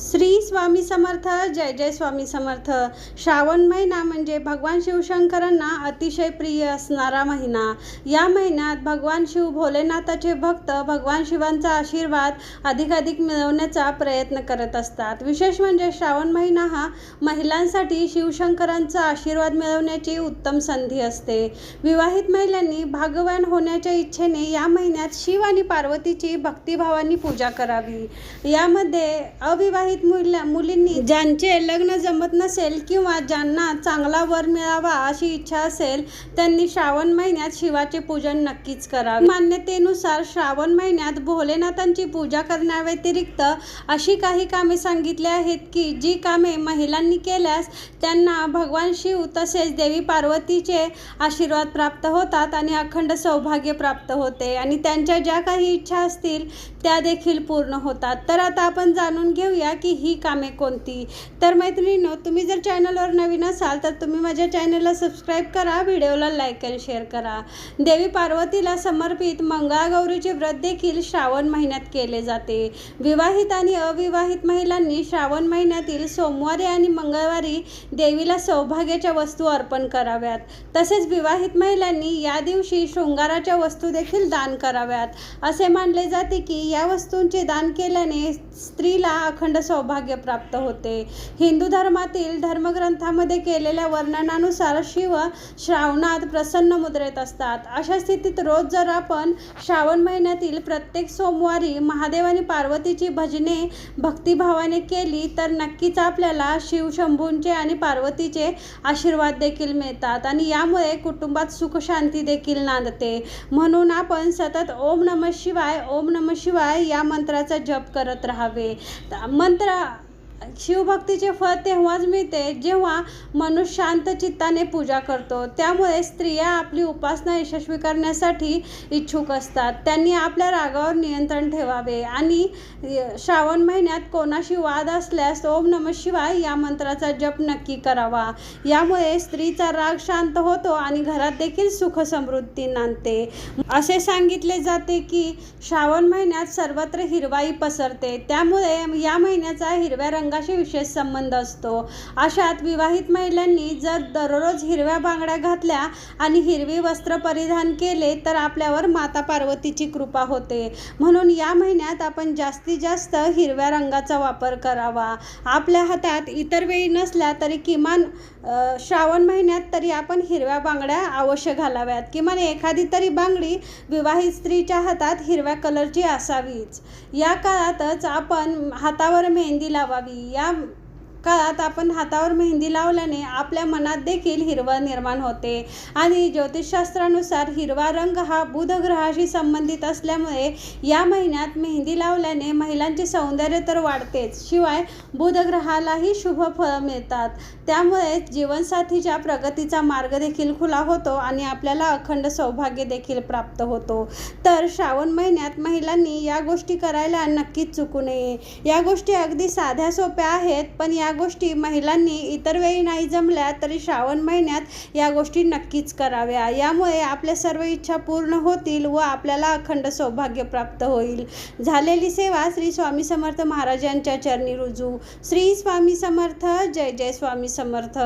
श्री स्वामी समर्थ जय जय स्वामी समर्थ. श्रावण महिना म्हणजे भगवान शिवशंकरांना अतिशय प्रिय असणारा महिना. या महिन्यात भगवान शिव भोलेनाथाचे भक्त भगवान शिवांचा आशीर्वाद अधिकाधिक मिळवण्याचा प्रयत्न करत असतात. विशेष म्हणजे श्रावण महिना हा महिलांसाठी शिवशंकरांचा आशीर्वाद मिळवण्याची उत्तम संधी असते. विवाहित महिलांनी भागवान होण्याच्या इच्छेने या महिन्यात शिव आणि पार्वतीची भक्तिभावानी पूजा करावी. यामध्ये अविवाहित मुला मुलींनी ज्यांचे लग्न जमत नसेल किंवा ज्यांना चांगला वर मिळावा अशी इच्छा असेल त्यांनी श्रावण महिन्यात शिवाचे पूजन नक्कीच करावे. मान्यतेनुसार श्रावण महिन्यात भोलेनाथांची पूजा करण्याव्यतिरिक्त अशी काही कामे सांगितली आहेत की जी कामे महिलांनी केल्यास त्यांना भगवान शिव तसेच देवी पार्वतीचे आशीर्वाद प्राप्त होतात आणि अखंड सौभाग्य प्राप्त होते आणि त्यांच्या ज्या काही इच्छा असतील त्या देखील पूर्ण होतात. तर आता आपण जाणून घेऊया की ही कामे कोणती? तर मैत्रिणींनो तुम्ही जर चॅनलवर नवीन असाल तर तुम्ही माझ्या चॅनलला सबस्क्राईब करा व्हिडिओला लाईक अँड शेअर करा. देवी पार्वतीला समर्पित मंगळागौरीचे व्रत देखील श्रावण महिन्यात केले जाते. विवाहित आणि अविवाहित महिलांनी श्रावण महिन्यातील सोमवारी आणि मंगळवारी देवीला सौभाग्याच्या वस्तू अर्पण कराव्यात. तसेच विवाहित महिलांनी या दिवशी शृंगाराच्या वस्तू देखील दान कराव्यात. असे मानले जाते की या वस्तूंचे दान केल्याने स्त्रीला अखंड सौभाग्य प्राप्त होते. हिंदू धर्मातील धर्मग्रंथामध्ये केलेल्या वर्णनानुसार शिव श्रावणात प्रसन्न मुद्रेत असतात. अशा स्थितीत रोज जर आपण श्रावण महिन्यातील प्रत्येक सोमवारी महादेव आणि पार्वतीची भजने भक्तिभावाने केली तर नक्कीच आपल्याला शिवशंभूंचे आणि पार्वतीचे आशीर्वाद देखील मिळतात आणि यामुळे कुटुंबात सुखशांती देखील नांदते. म्हणून आपण सतत ओम नम शिवाय ओम नम शिवाय या मंत्राचा जप करत राहावे. मन ನಂತರ शिवभक्तीचे फळ तेव्हाच मिळते जेव्हा मनुष्य शांत चित्ताने पूजा करतो. त्यामुळे स्त्रिया आपली उपासना यशस्वी करण्यासाठी इच्छुक असतात. त्यांनी आपल्या रागावर नियंत्रण ठेवावे आणि श्रावण महिन्यात कोणाशी वाद असल्यास ओम नम शिवाय या मंत्राचा जप नक्की करावा. यामुळे स्त्रीचा राग शांत होतो आणि घरात देखील सुख समृद्धी नांदते. असे सांगितले जाते की श्रावण महिन्यात सर्वत्र हिरवाई पसरते. त्यामुळे या महिन्याचा हिरव्या रंग रंगाशी विशेष संबंध असतो. अशात विवाहित महिलांनी जर दररोज हिरव्या बांगड्या घातल्या आणि हिरवी वस्त्र परिधान केले तर आपल्यावर माता पार्वतीची कृपा होते. म्हणून या महिन्यात आपण जास्तीत जास्त हिरव्या रंगाचा वापर करावा. आपल्या हातात इतर वेळी नसल्या तरी किमान श्रावण महिन्यात तरी आपण हिरव्या बांगड्या अवश्य घालाव्यात. किमान एखादी तरी बांगडी विवाहित स्त्रीच्या हातात हिरव्या कलरची असावीच. या काळातच आपण हातावर मेहंदी लावावी. या काळात आपण हातावर मेहंदी लावल्याने आपल्या मनात देखील हिरवा निर्माण होते. आणि ज्योतिषशास्त्रानुसार हिरवा रंग हा बुध ग्रहाशी संबंधित असल्यामुळे या महिन्यात मेहंदी लावल्याने महिलांचे सौंदर्य तर वाढतेच शिवाय बुध ग्रहालाही शुभ फळ मिळतात. त्यामुळे जीवनसाथीच्या प्रगतीचा मार्ग देखील खुला होतो आणि आपल्याला अखंड सौभाग्य देखील प्राप्त होतो. तर श्रावण महिन्यात महिलांनी या गोष्टी करायला नक्कीच चुकू नये. या गोष्टी अगदी साध्या सोप्या आहेत पण या या गोष्टी महिलांनी इतर वेळी नाही जमल्या तरी श्रावण महिन्यात या गोष्टी नक्कीच कराव्या. यामुळे आपल्या सर्व इच्छा पूर्ण होतील व आपल्याला अखंड सौभाग्य प्राप्त होईल. झालेली सेवा श्री स्वामी समर्थ महाराजांच्या चरणी रुजू. श्री स्वामी समर्थ जय जय स्वामी समर्थ.